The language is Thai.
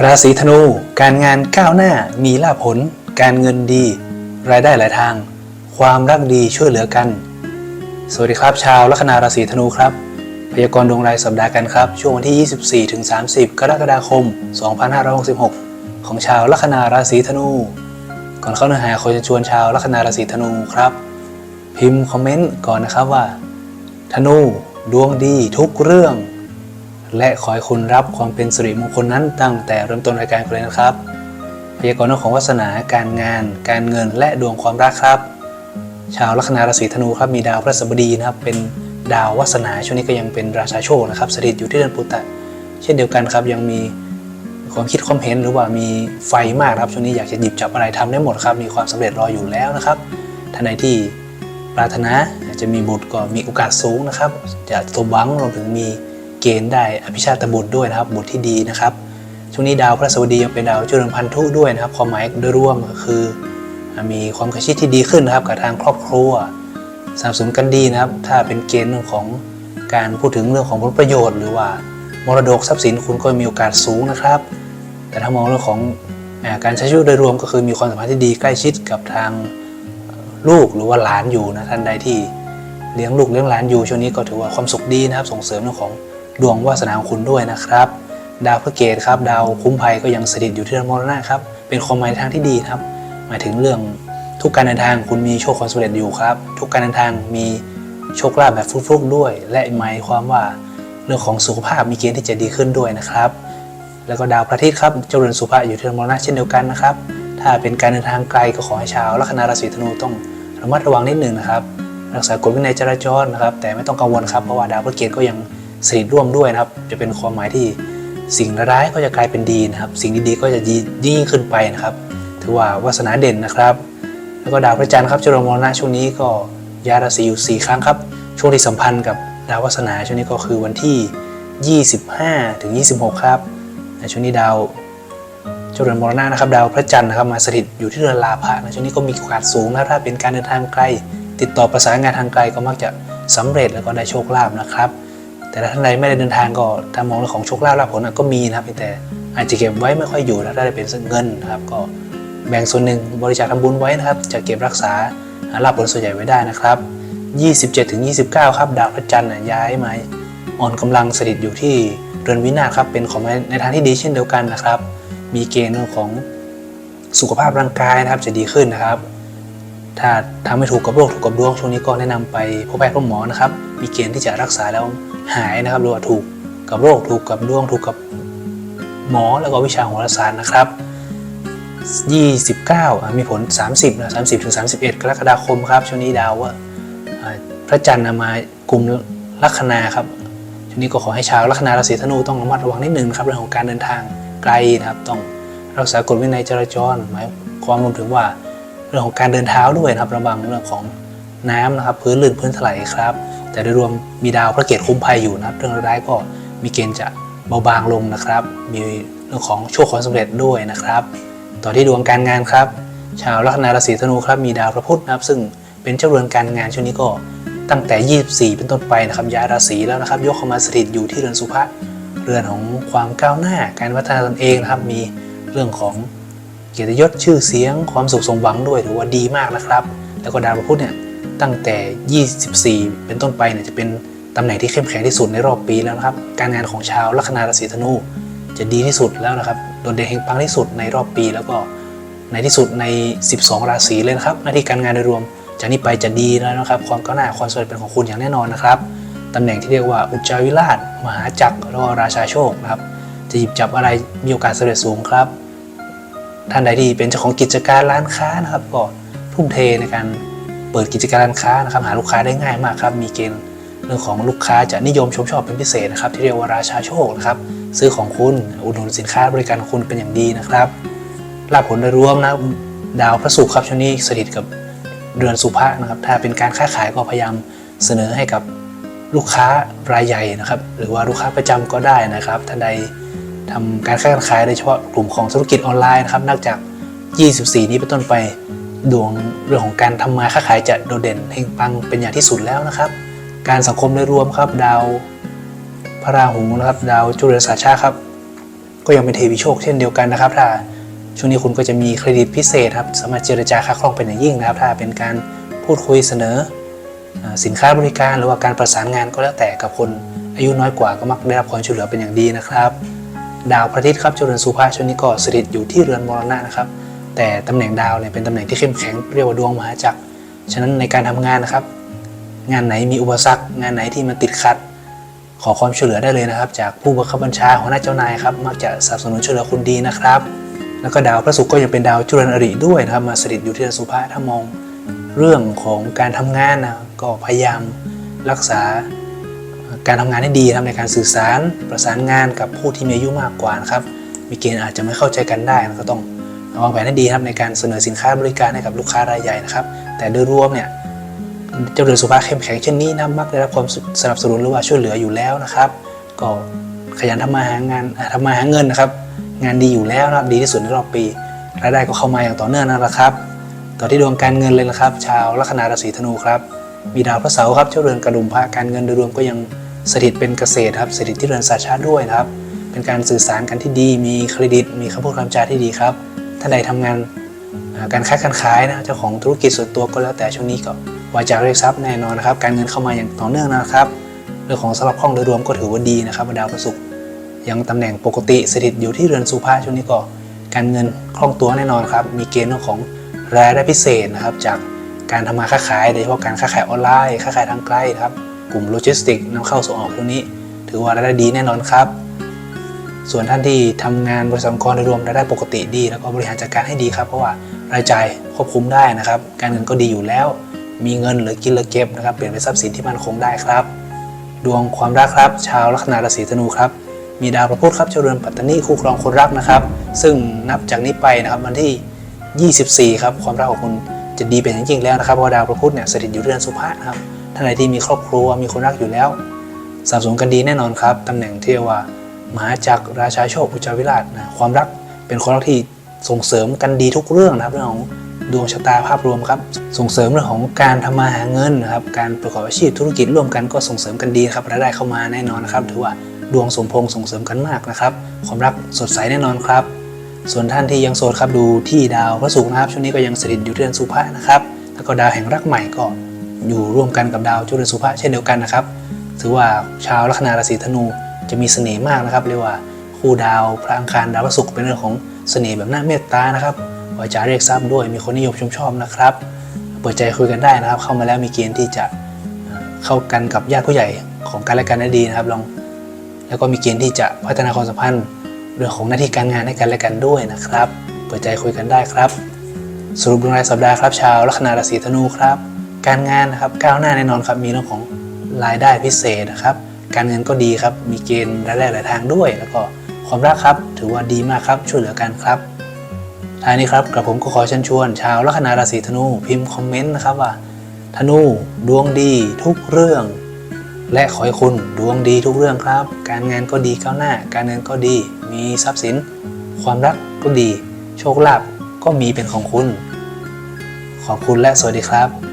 ราศีธนู การงานก้าวหน้ามีลาภผล การเงินดี รายได้หลายทาง ความรักดีช่วยเหลือกัน สวัสดีครับ ชาวลัคนาราศีธนูครับ พยากรณ์ดวงรายสัปดาห์กันครับ ช่วงวันที่ 24-30 กรกฎาคม 2566 ของชาวลัคนาราศีธนู ก่อนเข้าเนื้อหาขอจะชวนชาวลัคนาราศีธนูครับ พิมพ์คอมเมนต์ก่อนนะครับว่า ธนู ดวงดีทุกเรื่อง และขอให้คุณรับความเป็นสิริมงคลนั้นตั้งแต่เริ่มต้นรายการเลยนะครับพยากรณ์เรื่องของวาสนาการงาน การเงินและดวงความรักครับ ชาวลัคนาราศีธนูครับมีดาวพฤหัสบดีนะครับ เป็นดาววาสนาช่วงนี้ก็ยังเป็นราชาโชคนะครับสถิตอยู่ที่เดือนปุตตะ เช่นเดียวกันครับยังมีความคิดความเห็นหรือว่ามีไฟมากครับช่วงนี้อยากจะหยิบจับอะไรทำได้หมดครับ มีความสำเร็จรออยู่แล้วนะครับท่านใดที่ปรารถนาอยากจะมีบุตรก็มีโอกาสสูงนะครับจะสมหวังรวมถึงมี เกณฑ์ได้อภิชาตบุตรด้วยนะครับบุตรที่ดีนะครับช่วงนี้ดาวพระสบดียังเป็นดาวเจริญพันธุด้วยนะครับความหมายโดยรวมก็คือ มีความกระชิดที่ดีขึ้นนะครับกับทางครอบครัวสนับสนุนกันดีนะครับ ถ้าเป็นเกณฑ์เรื่องของการพูดถึงเรื่องของผลประโยชน์ หรือว่ามรดกทรัพย์สินคุณก็มีโอกาสสูงนะครับ แต่ถ้ามองเรื่องของการใช้ชีวิตโดยรวมก็คือมีความสัมพันธ์ที่ดีใกล้ชิดกับทางลูกหรือว่าหลานอยู่นะท่านใดที่เลี้ยงลูกเลี้ยงหลานอยู่ช่วงนี้ก็ถือว่าความสุขดีนะครับ ส่งเสริมเรื่องของ ดวงวาสนาของคุณด้วยนะครับ ดาวพระเกตครับ ดาวคุ้มภัยก็ยังสถิตอยู่ที่เรือนมรณะครับ เป็นความหมายในทางที่ดีครับ หมายถึงเรื่องทุกการเดินทางคุณมีโชคความสำเร็จอยู่ครับ ทุกการเดินทางมีโชคลาภแบบฟลุกๆด้วย และหมายความว่าเรื่องของสุขภาพมีเกณฑ์ที่จะดีขึ้นด้วยนะครับ แล้วก็ดาวพระอาทิตย์ครับเจริญสุภาอยู่ที่เรือนมรณะเช่นเดียวกันนะครับ ถ้าเป็นการเดินทางไกลก็ขอให้ชาวลัคนาราศีธนูต้องระมัดระวังนิดหนึ่งนะครับ รักษากฎวินัยจราจรนะครับ แต่ไม่ต้องกังวลครับเพราะว่าดาวพระเกตก็ยัง สถิตร่วมด้วยนะครับ จะเป็นความหมายที่สิ่งร้ายก็จะกลายเป็นดีนะครับ สิ่งดีๆก็จะยิ่งขึ้นไปนะครับ ถือว่าวาสนาเด่นนะครับ แล้วก็ดาวพระจันทร์ครับเจริญมรณะช่วงนี้ก็ย้ายราศีอยู่4ครั้งครับ ช่วงที่สัมพันธ์กับดาววาสนาช่วงนี้ก็คือวันที่ 25ถึง26 ครับในช่วงนี้ดาวเจริญมรณะนะครับ ดาวพระจันทร์นะครับมาสถิตอยู่ที่เรือนลาภะนะช่วงนี้ก็มีโอกาสสูงนะถ้าเป็นการเดินทางไกล ติดต่อประสานงานทางไกลก็มักจะสำเร็จแล้วก็ได้โชคลาภนะครับ แต่ถ้าท่านใดไม่ได้เดินทางก็ถ้ามองเรื่องของโชคลาภลาภผลก็มีนะครับแต่อาจจะเก็บไว้ไม่ค่อยอยู่นะถ้าได้เป็นเงินนะครับ ก็แบ่งส่วนหนึ่งบริจาคทำบุญไว้นะครับ จะเก็บรักษาลาภผลส่วนใหญ่ไว้ได้นะครับ 27ถึง29 ครับดาวพระจันทร์ย้ายมาอ่อนกำลังสถิตอยู่ที่เรือนวินาศครับเป็นของในทางที่ดีเช่นเดียวกันนะครับ มีเกณฑ์เรื่องของสุขภาพร่างกายนะครับจะดีขึ้นนะครับ ถ้าทำไม่ถูกกับโรคถูกกับดวงช่วงนี้ก็แนะนำไปพบแพทย์พบหมอนะครับ มีเกณฑ์ที่จะรักษาแล้วหายนะครับหรือว่าถูกกับโรคถูกกับดวงถูกกับหมอแล้วก็วิชาโหราศาสตร์นะครับ 29 มีผล 30นะ30ถึง31 กรกฎาคมครับช่วงนี้ดาวว่าพระจันทร์มากลุ่มลัคนาครับช่วงนี้ก็ขอให้ชาวลัคนาราศีธนูต้องระมัดระวังนิดนึงนครับเรื่องของการเดินทางไกลนะครับต้องรักษากฎวินัยจราจรหมายความรวมถึงว่า รื่องของการเดินเท้าด้วยนะครับระวังเรื่องของน้ำนะครับ พื้นลื่นพื้นถลายครับ แต่โดยรวมมีดาวพระเกตคุ้มภัยอยู่นะครับ เรื่องร้ายก็มีเกณฑ์จะเบาบางลงนะครับ มีเรื่องของโชคความสำเร็จด้วยนะครับต่อที่ดวงการงานครับ ชาวลัคนาราศีธนูครับมีดาวพระพุธนะครับ ซึ่งเป็นเจ้าเรือนการงานช่วงนี้ก็ตั้งแต่ 24 เป็นต้นไปนะครับย้ายราศีแล้วนะครับ ยกเข้ามาสถิตอยู่ที่เรือนสุภะเรือนของความก้าวหน้าการพัฒนาตนเองนะครับมีเรื่องของ เกียรติยศชื่อเสียงความสุขสมหวังด้วยถือว่าดีมากนะครับ แล้วก็ดาวพระพุธเนี่ยตั้งแต่ 24 เป็นต้นไปเนี่ยจะเป็นตำแหน่งที่เข้มแข็งที่สุดในรอบปีแล้วนะครับ การงานของชาวลัคนาราศีธนู จะดีที่สุดแล้วนะครับโดดเด่นแห่งปังที่สุดในรอบปี แล้วก็ในที่สุดใน 12 ราศีเลยนะครับหน้าที่การงานโดยรวมจากนี้ไปจะดีแล้วนะครับ ความก้าวหน้าความสำเร็จเป็นของคุณอย่างแน่นอนนะครับตำแหน่งที่เรียกว่าอุจจาวิราช มหาจักรแล้วก็ราชาโชคนะครับจะหยิบจับอะไรมีโอกาสสำเร็จสูงครับ ท่านใดที่เป็นเจ้าของกิจการร้านค้านะครับก็ทุ่มเทในการเปิดกิจการร้านค้านะครับหาลูกค้าได้ง่ายมากครับมีเกณฑ์เรื่องของลูกค้าจะนิยมชมชอบเป็นพิเศษนะครับ ที่เรียกว่าราชาโชคนะครับซื้อของคุณอุดหนุนสินค้าบริการของคุณเป็นอย่างดีนะครับลาภผลโดยรวมนะดาวพระศุกร์ครับช่วงนี้สถิตกับเรือนสุภะนะครับ ถ้าเป็นการค้าขายก็พยายามเสนอให้กับลูกค้ารายใหญ่นะครับ หรือว่าลูกค้าประจำก็ได้นะครับท่านใด ทำการค้าการขายโดยเฉพาะกลุ่มของธุรกิจออนไลน์นะครับนอกจาก 24 นี้เป็นต้นไปดวงเรื่องของการทำมาค้าขายจะโดดเด่นเฮงปังเป็นอย่างที่สุดแล้วนะครับ การสังคมโดยรวมครับ ดาวพระราหูนะครับ ดาวจุลศาสตร์ชาติครับ ก็ยังเป็นเทวีโชคเช่นเดียวกันนะครับ ถ้าช่วงนี้คุณก็จะมีเครดิตพิเศษครับสามารถเจรจาค้าคล่องเป็นอย่างยิ่งนะครับ ถ้าเป็นการพูดคุยเสนอสินค้าบริการหรือว่าการประสานงานก็แล้วแต่กับคนอายุน้อยกว่าก็มักได้รับความช่วยเหลือเป็นอย่างดีนะครับ ดาวพระอาทิตย์ครับเจริญสุภาช่วงนี้ก็สถิตอยู่ที่เรือนมรณะนะครับ แต่ตำแหน่งดาวเนี่ยเป็นตำแหน่งที่เข้มแข็งเรียกว่าดวงมหาจักรฉะนั้นในการทำงานนะครับ งานไหนมีอุปสรรค งานไหนที่มันติดขัด ขอความช่วยเหลือได้เลยนะครับ จากผู้บังคับบัญชาหัวหน้าเจ้านายครับมักจะสนับสนุนช่วยเหลือคุณดีนะครับ แล้วก็ดาวพระศุกร์ก็ยังเป็นดาวจุลนอริด้วยนะครับมาสถิตอยู่ที่เรือนสุภาถ้ามองเรื่องของการทำงานนะก็พยายามรักษา การทำงานให้ดีนะครับในการสื่อสารประสานงานกับผู้ที่มีอายุมากกว่านะครับมีเกณฑ์อาจจะไม่เข้าใจกันได้นะก็ต้องวางแผนให้ดีครับในการเสนอสินค้าบริการให้กับลูกค้ารายใหญ่นะครับ แต่โดยรวมเนี่ยเจ้าเรือนสุภาพเข้มแข็งเช่นนี้นะมักได้รับความสนับสนุนหรือว่าช่วยเหลืออยู่แล้วนะครับ ก็ขยันทำมาหางานอ่าทำมาหาเงินนะครับ งานดีอยู่แล้วนะครับดีที่สุดในรอบปีรายได้ก็เข้ามาอย่างต่อเนื่องนั่นแหละครับ ต่อที่ดวงการเงินเลยนะครับ ชาวลัคนาราศีธนูครับมีดาวพระเสาร์ครับเจ้าเรือนกระดุมพระการเงินโดยรวมก็ยัง สถิตเป็นเกษตรครับสถิตที่เรือนสาชาติด้วยนะครับ เป็นการสื่อสารกันที่ดี มีเครดิต มีคำพูดคำจาที่ดีครับท่านใดทำงานการค้าการขายนะเจ้าของธุรกิจส่วนตัวก็แล้วแต่ช่วงนี้ก็วาจาเรียกทรัพย์แน่นอนนะครับ การเงินเข้ามาอย่างต่อเนื่องนะครับเรื่องของสำหรับห้องโดยรวมก็ถือว่าดีนะครับดาวพระศุกยังตำแหน่งปกติสถิตอยู่ที่เรือนสุภาช่วงนี้ก็การเงินคล่องตัวแน่นอนครับมีเกณฑ์เรื่องของรายได้พิเศษนะครับจากการทำมาค้าขายโดยเฉพาะการค้าขายออนไลน์ค้าขายทางไกลครับ กลุ่มโลจิสติกส์นำเข้าส่งออกตรงนี้ ถือว่ารายได้ดีแน่นอนครับ ส่วนท่านที่ทำงานบริษัทองค์กรโดยรวมรายได้ปกติดี แล้วก็บริหารจัดการให้ดีครับ เพราะว่ารายจ่ายควบคุมได้นะครับ การเงินก็ดีอยู่แล้ว มีเงินเหลือกินเหลือเก็บนะครับเปลี่ยนเป็นทรัพย์สินที่มั่นคงได้ครับ ดวงความรักครับ ชาวลัคนาราศีธนูครับมีดาวพระพุธครับเจริญปัตตานีคู่ครองคนรักนะครับ ซึ่งนับจากนี้ไปนะครับวันที่ 24 ครับความรักของคุณจะดีเป็นอย่างยิ่งแล้วนะครับเพราะดาวพระพุธเนี่ยสถิตอยู่เรือนสุภานะครับ ท่านใดที่มีครอบครัวมีคนรักอยู่แล้วสับสนกันดีแน่นอนครับตำแหน่งที่เรียกว่ามหาจักรราชาโชคอุจาวิราชนะความรักเป็นความรักที่ส่งเสริมกันดีทุกเรื่องนะครับเรื่องของดวงชะตาภาพรวมครับ ส่งเสริมเรื่องของการทำมาหาเงินนะครับการประกอบอาชีพธุรกิจร่วมกันก็ส่งเสริมกันดีครับรายได้เข้ามาแน่นอนนะครับถือว่าดวงสมพงษ์ส่งเสริมกันมากนะครับความรักสดใสแน่นอนครับ ส่วนท่านที่ยังโสดครับดูที่ดาวพระศุกร์นะครับช่วงนี้ก็ยังสถิตอยู่ที่เรือนสุภะนะครับแล้วก็ดาวแห่งรักใหม่ก็ อยู่ร่วมกันกับดาวจุลสุภะเช่นเดียวกันนะครับ ถือว่าชาวลัคนาราศีธนูจะมีเสน่ห์มากนะครับเรียกว่าคู่ดาวพระอังคารดาวพระศุกร์เป็นเรื่องของเสน่ห์แบบน่าเมตตานะครับวาจาเรียกทรัพย์ด้วยมีคนนิยมชมชอบนะครับ เปิดใจคุยกันได้นะครับ เข้ามาแล้วมีเกณฑ์ที่จะเข้ากันกับญาติผู้ใหญ่ของกันและกันได้ดีนะครับลองแล้วก็มีเกณฑ์ที่จะพัฒนาความสัมพันธ์เรื่องของหน้าที่การงานให้กันและกันด้วยนะครับ เปิดใจคุยกันได้ครับ สรุปดวงรายสัปดาห์ครับ ชาวลัคนาราศีธนูครับ การงานนะครับก้าวหน้าแน่นอนครับมีเรื่องของรายได้พิเศษนะครับ การเงินก็ดีครับ มีเกณฑ์รายได้หลายทางด้วย แล้วก็ความรักครับ ถือว่าดีมากครับช่วยเหลือกันครับท้ายนี้ครับกระผมก็ขอเชิญชวน ชาวลัคนาราศีธนูพิมพ์คอมเมนต์นะครับว่า ธนูดวงดีทุกเรื่อง และขอให้คุณดวงดีทุกเรื่องครับ การงานก็ดีก้าวหน้า การเงินก็ดี มีทรัพย์สิน ความรักก็ดี โชคลาภก็มีเป็นของคุณ ขอบคุณและสวัสดีครับ